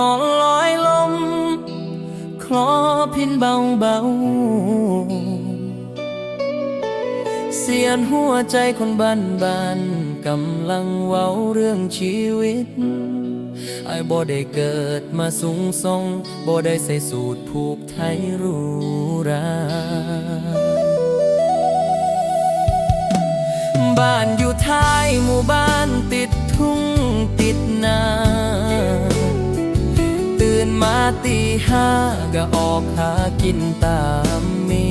ช้อนลอยลม คลอพินเบาเบาเสียนหัวใจคนบ้านบ้านกำลังเว้าเรื่องชีวิตไอ้บ่ได้เกิดมาสูงส่งบ่ได้ใส่สูตรผูกไทยรูหราบ้านอยู่ท้ายหมู่บ้านติดทุ่งติดนา มาตีห้าก็ออกหากินตามมี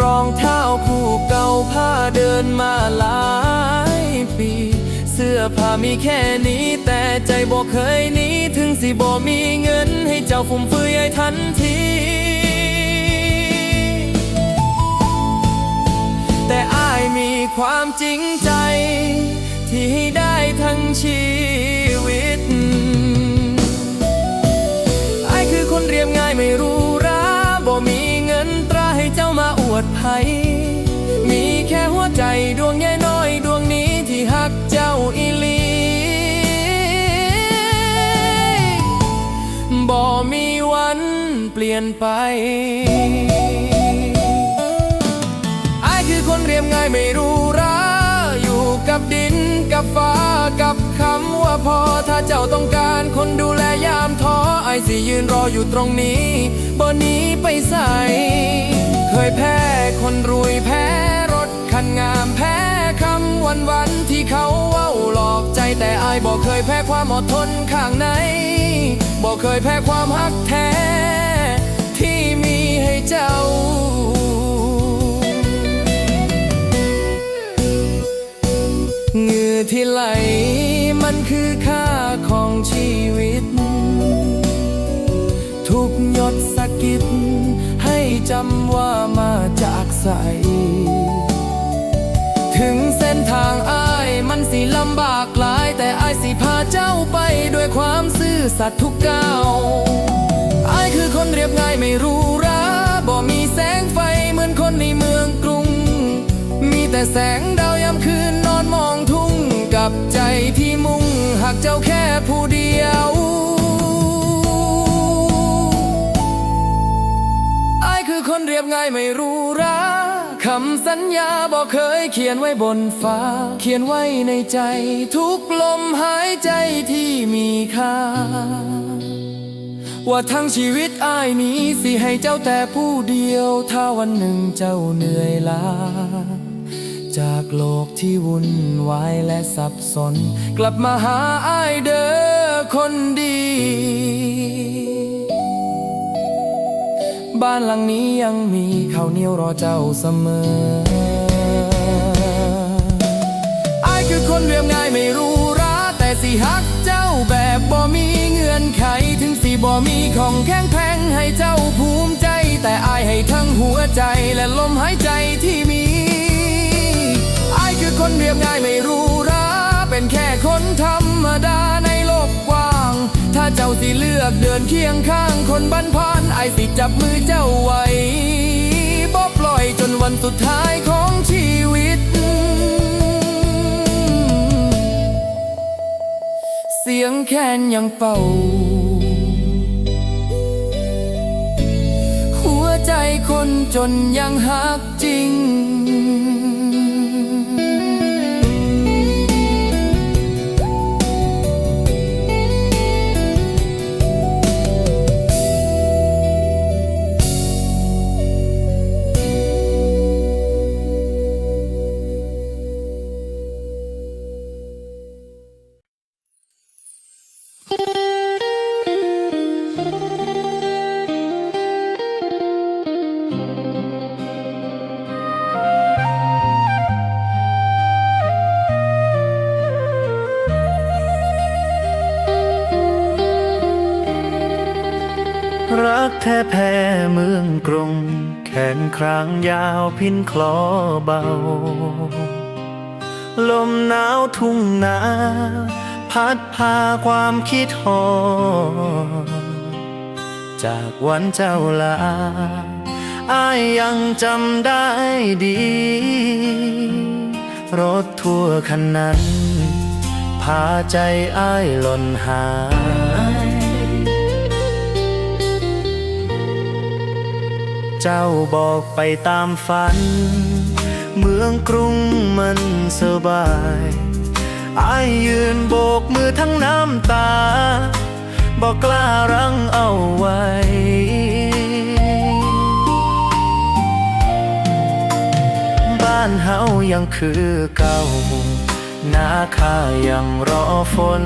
รองเท้าคู่เก่าผ้าเดินมาหลายปี เสื้อผ้ามีแค่นี้ แต่ใจบ่เคยหนี้ถึงสิบ่มีเงิน ให้เจ้าฟุ่มเฟือยทันทีแต่อ้ายมีความจริงใจ ที่ให้ได้ทั้งชีวิต คนเรียบง่ายไม่รู้ราบ่มีเงินตราให้เจ้ามาอวดไผมีแค่หัวใจดวงแย่น้อยดวงนี้ที่หักเจ้าอีลีบ่มีวันเปลี่ยนไปไอ้คือคนเรียบง่ายไม่รู้รา พอถ้าเจ้าต้องการคนดูแลยามท้อไอสิยืนรออยู่ตรงนี้บ่หนี้ไปใส่เคยแพ้คนรวยแพ้รถคันงามแพ้คำวันวันที่เขาเว้าหลอกใจแต่อายบอกเคยแพ้ความอดทนข้างในบอกเคยแพ้ความฮักแท้ที่มีให้เจ้า เหงื่อที่ไหลมันคือค่าของชีวิต ทุกหยดสะกิดให้จำว่ามาจากใส ถึงเส้นทางอ้ายมันสิลำบากหลาย แต่อ้ายสิพาเจ้าไปด้วยความซื่อสัตย์ทุกก้าวอ้ายคือคนเรียบง่ายไม่รู้ราบ่มีแสงไฟเหมือนคนในเมืองกรุง มีแต่แสงดา กับใจที่มุ่งหากเจ้าแค่ผู้เดียวอายคือคนเรียบง่ายไม่รู้ราคำสัญญาบอกเคยเขียนไว้บนฟ้า เขียนไว้ในใจทุกลมหายใจที่มีค่า ว่าทั้งชีวิตอายนี้สิให้เจ้าแต่ผู้เดียว ถ้าวันหนึ่งเจ้าเหนื่อยล้า จากโลกที่วุ่นวายและสับสน กลับมาหาอายเด้อคนดี บ้านหลังนี้ยังมีข้าวเหนียวรอเจ้าเสมออายคือคนเรียบง่ายไม่รู้ราแต่สิฮักเจ้าแบบบ่มีเงื่อนไข ถึงสิบ่มีของแข็งแพงให้เจ้าภูมิใจ แต่อายให้ทั้งหัวใจและลมหายใจที่มี คนเรียบง่ายไม่รู้ราเป็นแค่คนธรรมดาในโลกกว้าง ถ้าเจ้าสิเลือกเดินเคียงข้างคนบันพานไอายสิจับมือเจ้าไว้บ่ปล่อยจนวันสุดท้ายของชีวิต เสียงแค้นยังเป่า หัวใจคนจนยังหักจริง ครางยาวพินคลอเบา ลมหนาวทุ่งนา พัดพาความคิดหอจากวันเจ้าลาอายยังจำได้ดี รถทัวร์คันนั้น พาใจอ้ายหล่นหาย เจ้าบอกไปตามฝัน เมืองกรุงมันสบายอายยืนโบกมือทั้งน้ำตา บอกกล้ารั้งเอาไว้ บ้านเฮายังคือเก่า นาคายังรอฝน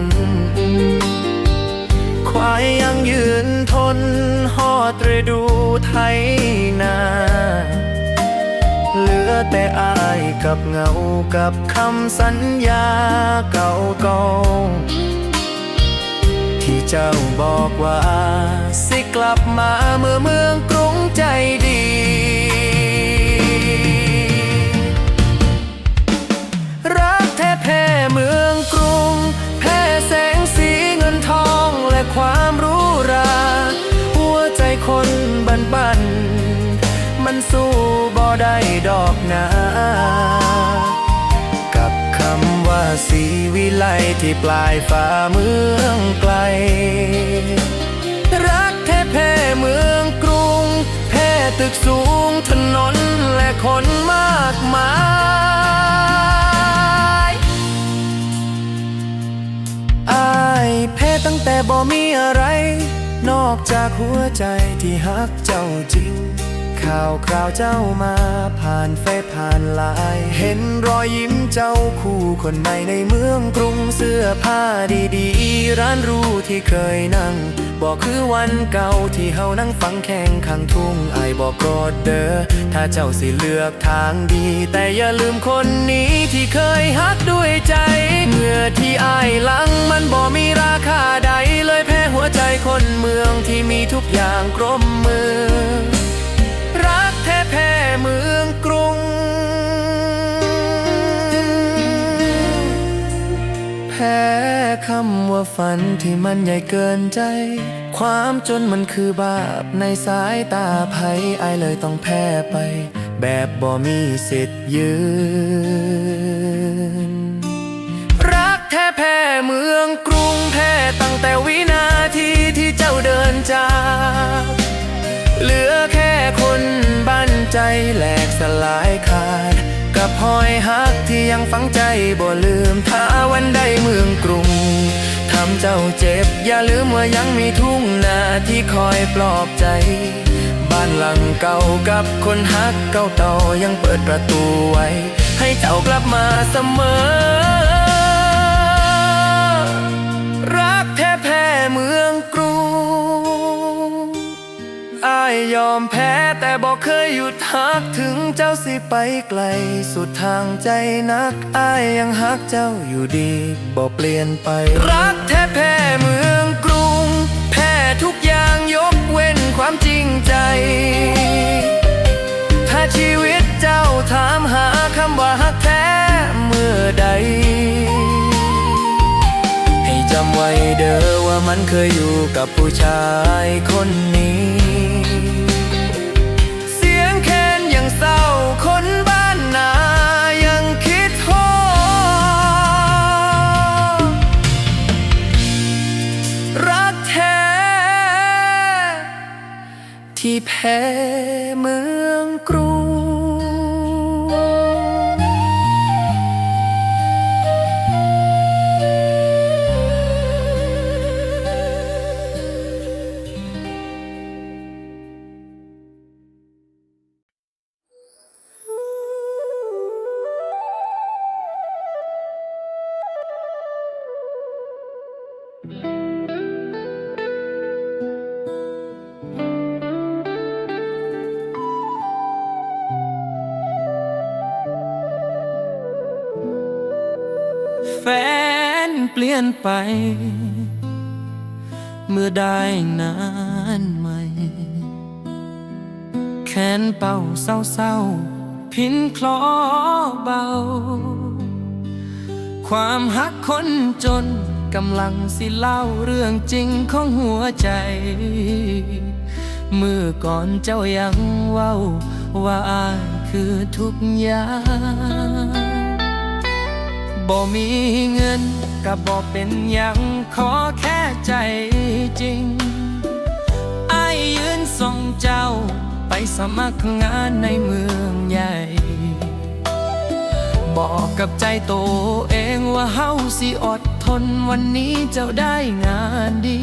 ควายยังยืนทนหอดฤดูไทยนาเหลือแต่อายกับเงากับคำสัญญาเก่าๆที่เจ้าบอกว่า สิกลับมาเมื่อเมืองกรุงใจ วิไลที่ปลายฟ้าเมืองไกล รักแท้แพ้เมืองกรุง แพ้ตึกสูงถนนและคนมากมายอายแพ้ตั้งแต่บ่มีอะไร นอกจากหัวใจที่ฮักเจ้าจริงข่าวคราวเจ้ามาผ่านเฟซผ่านไลน์เห็นรอยยิ้มเจ้า คู่คนใหม่ในเมืองกรุงเสื้อผ้าดีๆ ร้านรู้ที่เคยนั่ง บอกคือวันเก่าที่เฮานั่งฟังแข่งข้างทุ่งไอบอกโกรธเด้อถ้าเจ้าสิเลือกทางดี แต่อย่าลืมคนนี้ที่เคยฮักด้วยใจเมื่อที่อายหลังมันบ่มีราคาใดเลยแพ้หัวใจคนเมืองที่มีทุกอย่างกรมมือ รักแท้แพ้เมืองกรุง พ้คำว่าฝันที่มันใหญ่เกินใจ ความจนมันคือบาปในสายตาภัยอเลยต้องแพ้ไป แบบบ่มีสิทธิ์ยืน รักแท้แพ้เมืองกรุงแพ้ตั้งแต่วินาทีที่เจ้าเดินจากเหลือแค่คนบันใจแหลกสลายขาด กับหอยฮักที่ยังฝังใจบ่ลืมถ้าวันใดเมืองกรุงทำเจ้าเจ็บ อย่าลืมว่ายังมีทุ่งนาที่คอยปลอบใจ บ้านหลังเก่ากับคนฮักเก่าเต่ายังเปิดประตูไว้ ให้เจ้ากลับมาเสมอ ยยอมแพ้แต่บอกเคยหยุดฮักถึงเจ้าสิไปไกล สุดทางใจนักอายยังฮักเจ้าอยู่ดีบอกเปลี่ยนไป รักแท้แพ้เมืองกรุง แพ้ทุกอย่างยกเว้นความจริงใจ ถ้าชีวิตเจ้าถามหาคำว่าฮักแท้เมื่อใด ให้จำไว้เด้อว่ามันเคยอยู่กับผู้ชายคนนี้ แฟนเปลี่ยนไป เมื่อได้นานใหม่ แขนเป่าเศร้าๆ พินคลอเบา ความหักคนจนกำลังสิเล่าเรื่องจริงของหัวใจ เมื่อก่อนเจ้ายังเว้า ว่าอายคือทุกอย่าง บ่มีเงินก็บ่เป็นยังขอแค่ใจจริงไอยืนส่งเจ้าไปสมัครงานในเมืองใหญ่ บอกกับใจโตเองว่าเฮาสิอดทนวันนี้เจ้าได้งานดี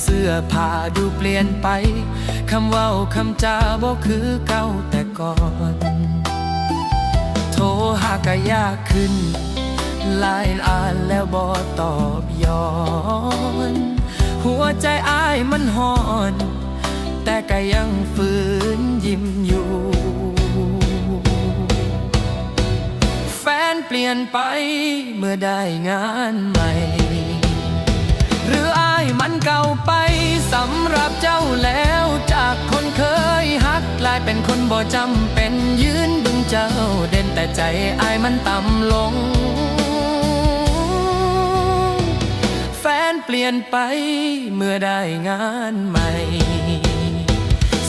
เสื้อผ้าดูเปลี่ยนไป คำเว้าคำจาบ่คือเก่าแต่ก่อน โทรหาก็ยากขึ้น ลน์อ่านแล้วบ่ตอบย้อน หัวใจอ้ายมันหอน แต่ก็ยังฝืนยิ้มอยู่ แฟนเปลี่ยนไปเมื่อได้งานใหม่ หรืออายมันเก่าไปสำหรับเจ้าแล้วจากคนเคยฮักกลายเป็นคนบ่จำเป็นยืนบึงเจ้าเด่นแต่ใจอายมันต่ำลง นเปลี่ยนไปเมื่อได้งานใหม่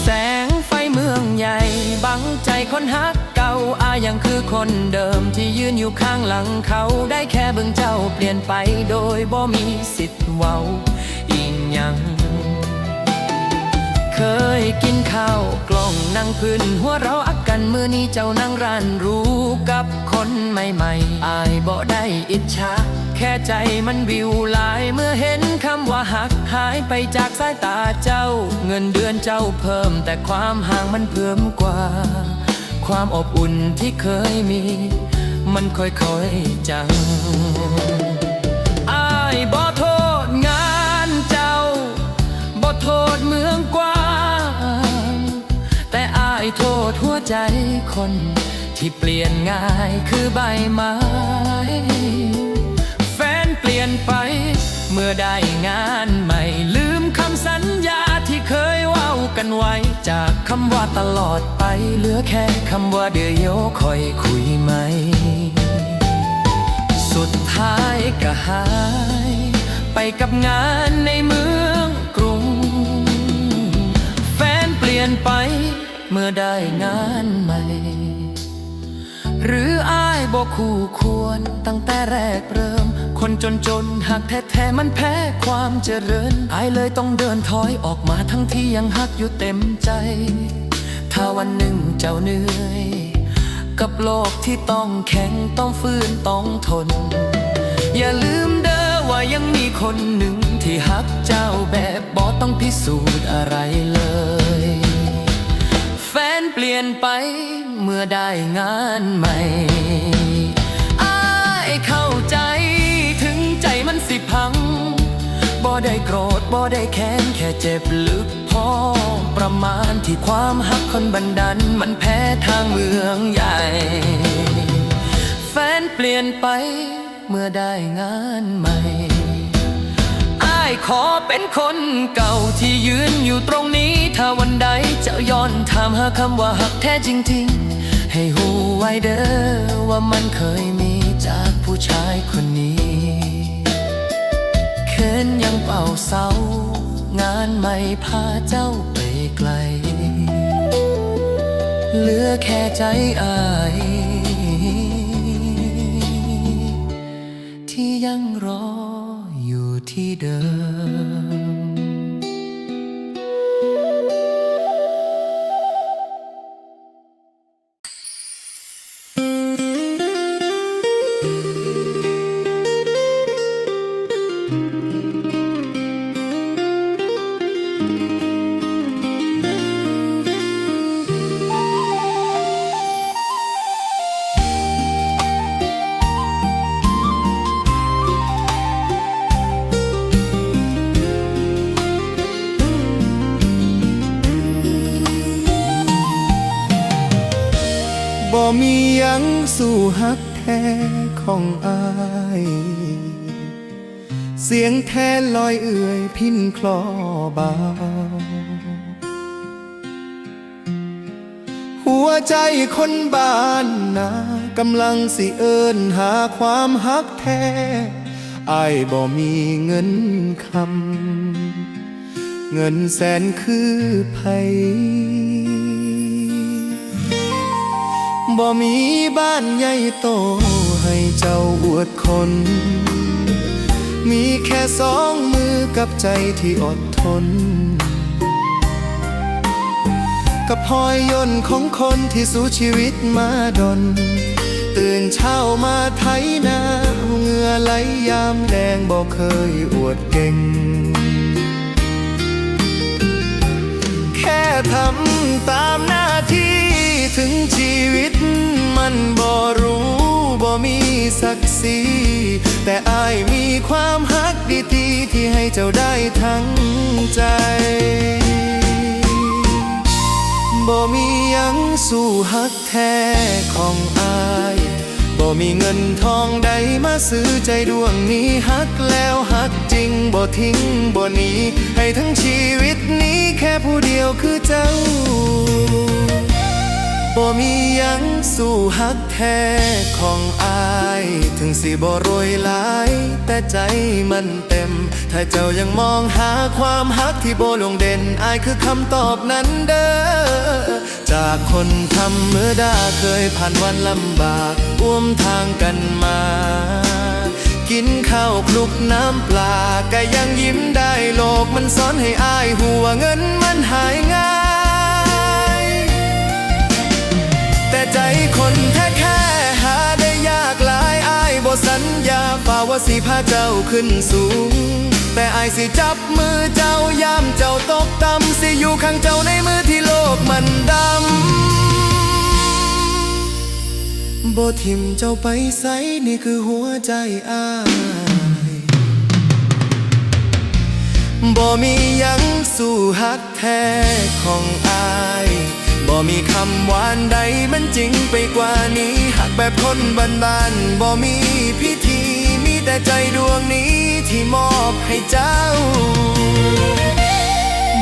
แสงไฟเมืองใหญ่บังใจคนฮักเก่าอายังคือคนเดิมที่ยืนอยู่ข้างหลังเขาได้แค่เบิ่งเจ้าเปลี่ยนไปโดยบ่มีสิทธิ์เว้าอีกยัง เคยกินข้าวกล่องนั่งพื้นหัวเราะอักกันมือนี้เจ้านั่งร้านรู้กับคนใหม่ๆ อายบ่ได้อิจฉาแค่ใจมันวิวลายเมื่อเห็นคำว่าหักหายไปจากสายตาเจ้า เงินเดือนเจ้าเพิ่มแต่ความห่างมันเพิ่มกว่า ความอบอุ่นที่เคยมี มันค่อยๆจังอายบ่โทษงานเจ้าบ่โทษเมืองกว้างแต่อา โทษหัวใจคน ที่เปลี่ยนง่ายคือใบไม้ แฟนเปลี่ยนไป เมื่อได้งานใหม่ ลืมคำสัญญาที่เคยเว้ากันไว้ จากคำว่าตลอดไป เหลือแค่คำว่าเดี๋ยวโยคอยคุยไหม สุดท้ายก็หาย ไปกับงานในเมืองกรุง แฟนเปลี่ยนไป เมื่อได้งานใหม่ หรืออายบอกคู่ควรตั้งแต่แรกเริ่ม คนจนจนหักแท้ๆมันแพ้ความเจริญอายเลยต้องเดินถอยออกมาทั้งที่ยังหักอยู่เต็มใจ ถ้าวันหนึ่งเจ้าเหนื่อยกับโลกที่ต้องแข็งต้องฟื้นต้องทน อย่าลืมเด้อว่ายังมีคนหนึ่งที่หักเจ้าแบบบอต้องพิสูจน์อะไรเลย แฟนเปลี่ยนไปเมื่อได้งานใหม่อ้ายเข้าใจถึงใจมันสิพัง บ่ได้โกรธบ่ได้แค้นแค่เจ็บลึกพอประมาณที่ความหักคนบันดัน มันแพ้ทางเมืองใหญ่ แฟนเปลี่ยนไปเมื่อได้งานใหม่ ขอเป็นคนเก่าที่ยืนอยู่ตรงนี้ ถ้าวันใดเจ้าย้อนถามหาคำว่าหักแท้จริง ๆ ให้หูไว้เด้อว่ามันเคยมีจากผู้ชายคนนี้เขินยังเป่าเศร้างานไม่พาเจ้าไปไกล เหลือแค่ใจอาย อยู่ ของอาย เสียงแทนลอยเอื่อยพินคลอบา หัวใจคนบ้านนากำลังสิเอินหาความฮักแท้อายบ่มีเงินคำ เงินแสนคือไผบ่มีบ้านใหญ่โต เจ้าอวดคน มีแค่สองมือกับใจที่อดทน กับพอยยนต์ของคนที่สู้ชีวิตมาดน ตื่นเช้ามาไถนาเหงื่อไหลยามแดงบอกเคยอวดเก่ง แค่ทำตามหน้าที่ ถึงชีวิตมันบ่รู้บ่มีศักดิ์ศรีแต่อายมีความฮักดีๆที่ให้เจ้าได้ทั้งใจบ่มียังสู้ฮักแท้ของอายบ่มีเงินทองใดมาซื้อใจดวงนี้ฮักแล้วฮักจริงบ่ทิ้งบ่หนีให้ทั้งชีวิตนี้แค่ผู้เดียวคือเจ้า บ่มียังสู้ฮักแท้ของอาย ถึงสิบ่รวยหลาย แต่ใจมันเต็ม ถ้าเจ้ายังมองหาความฮักที่โบลงเด่นอายคือคำตอบนั้นเด้อ จากคนธรรมดาเคยผ่านวันลำบากร่วมทางกันมา กินข้าวคลุกน้ำปลาก็ยังยิ้มได้โลกมันสอนให้อายหัวเงินมันหายง่าย ใจคนแท้แค่หาได้ยากหลายอายบ่สัญญาฝ่าว่าสิพาเจ้าขึ้นสูง แต่อายสิจับมือเจ้ายามเจ้าตกต่ำสิอยู่ข้างเจ้าในมือที่โลกมันดำบ่ทิมเจ้าไปไสนี่คือหัวใจอายบ่มียังสู้ฮักแท้ของอาย บ่มีคำหวานใดมันจริงไปกว่านี้หักแบบคนบ้านบ้านบ่มีพิธี มีแต่ใจดวงนี้ที่มอบให้เจ้า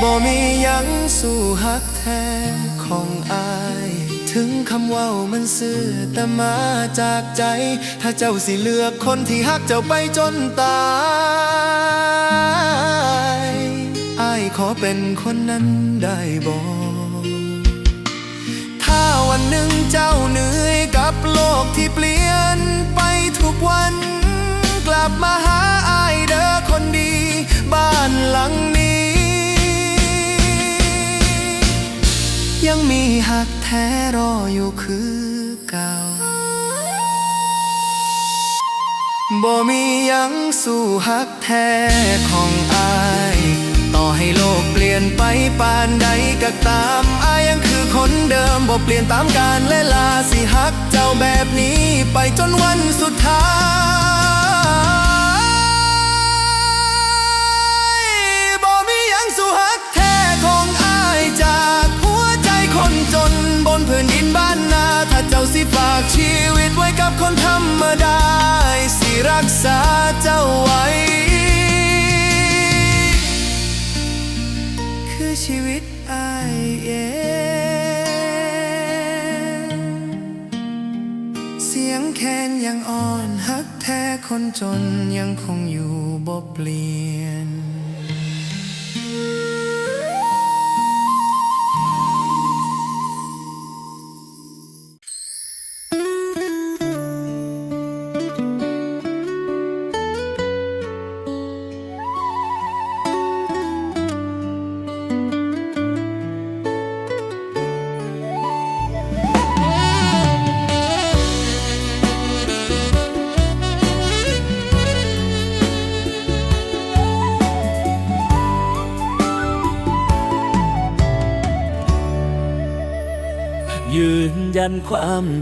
บ่มียังสู้ฮักแท้ของอาย ถึงคำว่ามันซื่อแต่มาจากใจ ถ้าเจ้าสิเลือกคนที่ฮักเจ้าไปจนตายอายขอเป็นคนนั้นได้บ่ถ้า วันหนึ่งเจ้าเหนื่อยกับโลกที่เปลี่ยนไปทุกวัน กลับมาหาอายเด้อคนดี บ้านหลังนี้ ยังมีหักแท้รออยู่คือเก่าบ่มียังสู้หักแท้ของอาย ต่อให้โลกเปลี่ยนไปปานใดก็ตามอายยัง คนเดิมบ่เปลี่ยนตามกาลและลาสิหักเจ้าแบบนี้ไปจนวันสุดท้ายบ่มียังสู้หักแท้ของอายจากหัวใจคนจนบนพื้นดินบ้านนาถ้าเจ้าสิฝากชีวิตไว้กับคนธรรมดาสิรักษาเจ้าไว้ คือชีวิต แคนยังอ่อนฮักแท้คนจนยังคงอยู่บ่เปลี่ยน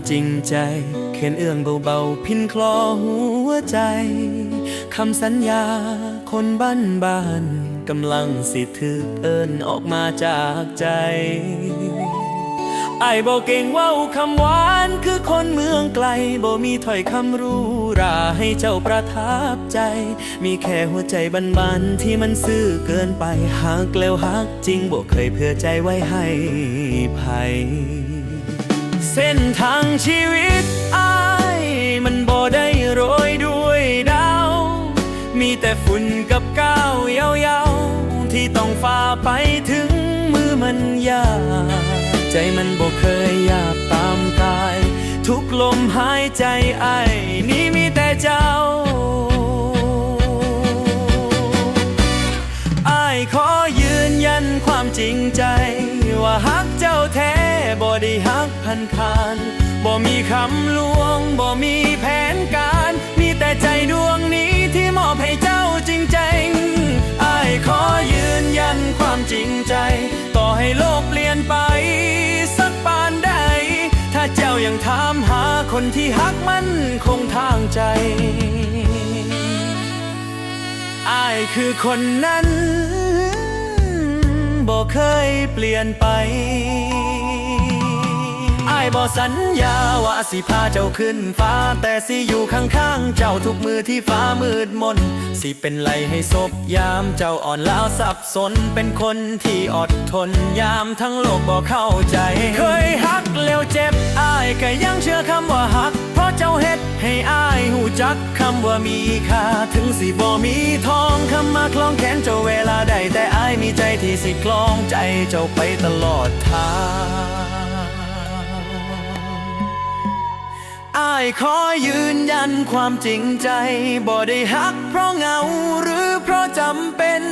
จริงใจ เขียนเอื้องเบาๆ พินคลอหัวใจ คำสัญญาคนบ้านบ้านๆกำลังสิถึกเอิ้นออกมาจากใจไอ้บอกเก่งว่าคำหวานคือคนเมืองไกลบ่มีถ้อยคำรู้ราให้เจ้าประทับใจ มีแค่หัวใจบันๆที่มันซื่อเกินไปหักแล้วหักจริงบ่เคยเพื่อใจไว้ให้ไผ เส้นทางชีวิตอายมันบ่ได้โรยด้วยดาว มีแต่ฝุ่นกับก้าวยาวๆ ที่ต้องฝ่าไปถึงมือมันยากใจมันบ่เคยอยากตามกาย ทุกลมหายใจไอ้นี้มีแต่เจ้าไอายขอยืนยันความจริงใจ ว่าฮักเจ้าแท้บ่ได้ พันคานบ่มีคำลวงบ่มีแผนการ มีแต่ใจดวงนี้ที่มอบให้เจ้าจริงใจอายขอยืนยันความจริงใจ ต่อให้โลกเปลี่ยนไป สักปานใด ถ้าเจ้ายังถามหาคนที่ฮักมันคงทางใจอายคือคนนั้น บ่เคยเปลี่ยนไป บ่สัญญาว่าสิพาเจ้าขึ้นฟ้า แต่สิอยู่ข้างๆเจ้าทุกมือที่ฟ้ามืดมน สิเป็นไรให้ศพยามเจ้าอ่อนล้าวสับสน เป็นคนที่อดทนยามทั้งโลกบ่เข้าใจ เคยฮักแล้วเจ็บอายก็ยังเชื่อคำว่าฮัก เพราะเจ้าเฮ็ดให้อายหูจักคำว่ามีค่า ถึงสิบ่มีทองคำมาคล้องแขนเจ้าเวลาใดแต่อายมีใจที่สิคล้องใจเจ้าไปตลอดทาง อายขอยืนยันความจริงใจ บ่ได้ฮักเพราะเหงาหรือเพราะจำเป็น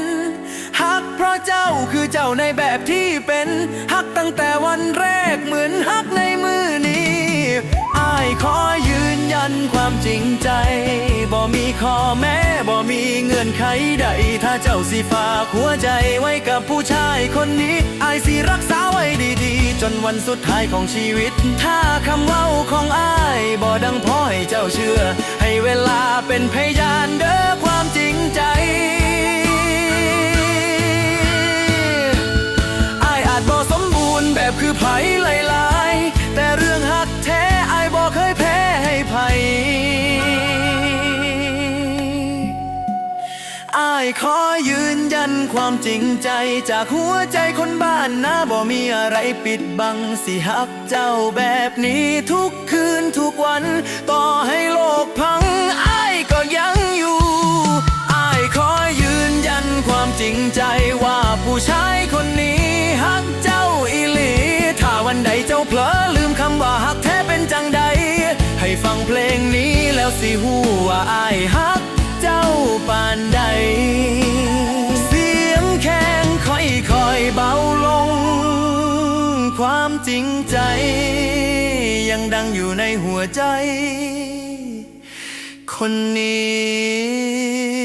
ฮักเพราะเจ้าคือเจ้าในแบบที่เป็นฮักตั้งแต่วันแรกเหมือนฮักในมือนี้ อายขอยืนยันความจริงใจ บ่มีข้อแม้บ่มีเงื่อนไขใด ถ้าเจ้าสิฝากหัวใจไว้กับผู้ชายคนนี้อายสิรักษาไว้ดีๆ จนวันสุดท้ายของชีวิต ถ้าคำเว้าของอายบ่ดังพอให้เจ้าเชื่อ ให้เวลาเป็นพยานเด้อความจริงใจอายอาจบ่สมบูรณ์แบบคือไผหลา ขอยืนยันความจริงใจ จากหัวใจคนบ้านนะบ่มีอะไรปิดบังสิฮักเจ้าแบบนี้ทุกคืนทุกวัน ต่อให้โลกพังอายก็ยังอยู่อายขอยืนยันความจริงใจว่าผู้ชายคนนี้ฮักเจ้าอีหลี ถ้าวันใดเจ้าเผลอลืมคำว่าฮักแท้เป็นจังใด ให้ฟังเพลงนี้แล้วสิหูว่าอายฮัก เจ้าปานใด เสียงแข้งค่อยคอยเบาลง ความจริงใจ ยังดังอยู่ในหัวใจ คนนี้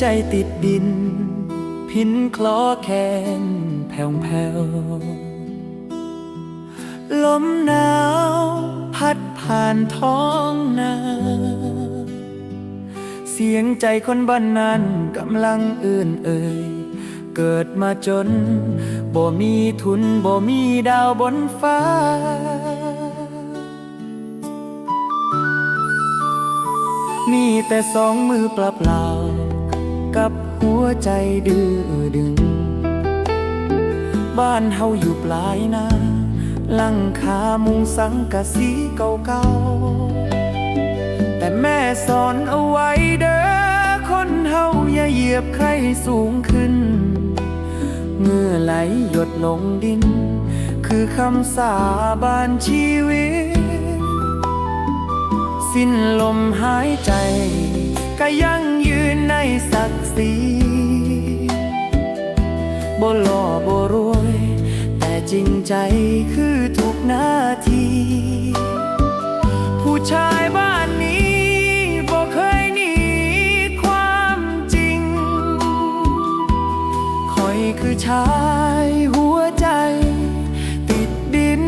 ใจติดดิน พินคลอแคนแผ่วแผ่วลมหนาวพัดผ่านท้องนา เสียงใจคนบ้านนั้นกำลังเอื่นเอ่ย เกิดมาจน บ่มีทุนบ่มีดาวบนฟ้ามีแต่สองมือเปล่าเปล่า หัวใจดื้อดึง บ้านเฮาอยู่ปลายนาลังคามุงสังกะสีเก่าๆ แต่แม่สอนเอาไว้เด้อคนเฮาอย่าเหยียบใครสูงขึ้นเมื่อไหลหยดลงดิน คือคำสาบานชีวิต สิ้นลมหายใจ ก็ยังยืนใน บ่หล่อบ่รวย แต่จริงใจคือทุกนาที ผู้ชายบ้านนี้บอกเคยหนีความจริง คอยคือชายหัวใจ ติดดิน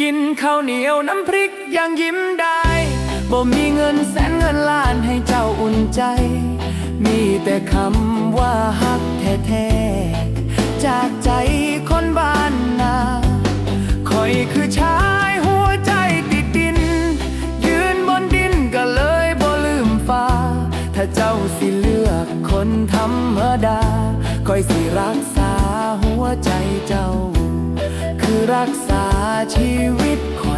กินข้าวเหนียวน้ำพริกยังยิ้มได้บ่มีเงินแสนเงินล้านให้เจ้าอุ่นใจ แต่คำว่าฮักแท้ๆ จากใจคนบ้านนาคอยคือชายหัวใจติดดิน ยืนบนดินก็เลยบ่ลืมฟ้า ถ้าเจ้าสิเลือกคนธรรมดาคอยสิรักษาหัวใจเจ้า คือรักษาชีวิตคอย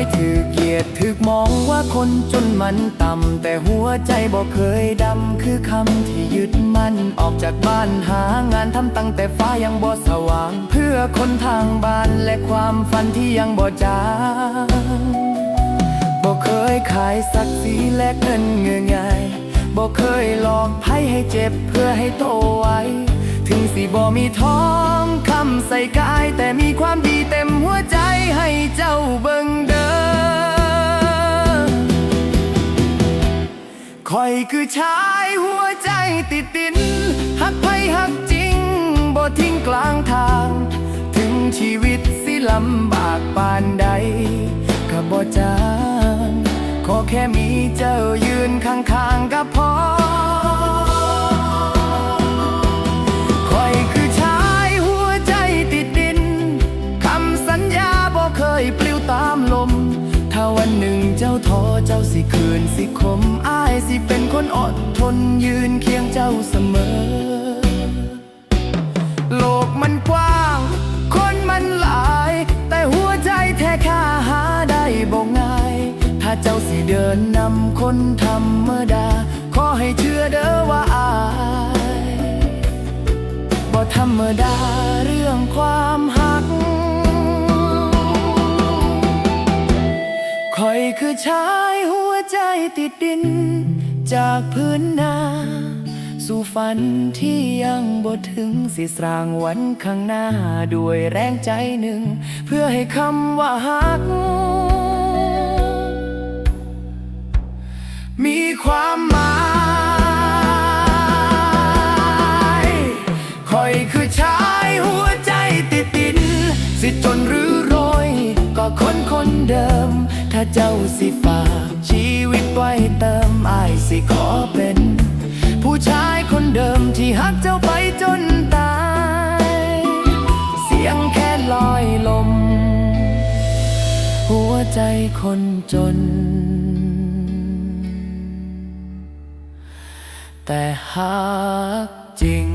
ยถือเกียรติถือมองว่าคนจนมันต่ำ แต่หัวใจบอกเคยดำ คือคำที่ยึดมั่นออกจากบ้านหางานทำตั้งแต่ฟ้ายังบ่สว่าง เพื่อคนทางบ้านและความฝันที่ยังบ่จางบ่เคยขายศักดิ์ศรีและเงินเงยง่ายบ่เคยหลอกไพ่ให้เจ็บเพื่อให้โตไว ถึงสิบ่มีท้องคำใส่กาย แต่มีความดีเต็มหัวใจให้เจ้าเบิ่งเด้อคอยคือชายหัวใจติดดินหักไพ่หักจริงบ่ทิ้งกลางทาง ถึงชีวิตสิลำบากปานใดก็บ่จางขอแค่มีเจ้ายืนข้างๆก็พอ สิคืนสิคมอายสิเป็นคนอดทนยืนเคียงเจ้าเสมอ โลกมันกว้าง คนมันหลาย แต่หัวใจแท้ค่าหาได้บ่ง่าย ถ้าเจ้าสิเดินนำคนธรรมดา ขอให้เชื่อเด้อว่าอายบ่ธรรมดาเรื่องความหักคอยคือชายหัว ติดดิน จากพื้นนา สู่ฝันที่ยังบ่ถึงสิสร้างวันข้างหน้า ด้วยแรงใจหนึ่ง เพื่อให้คำว่าหัก มีความหมายคอยคือชายหัวใจติดดิน สิจนหรือรวยก็คนคนเดิม ถ้าเจ้าสิฝากชีวิตไว้เติมอายสิขอเป็น ผู้ชายคนเดิมที่หักเจ้าไปจนตาย เสียงแค่ลอยลม หัวใจคนจน แต่หากจริง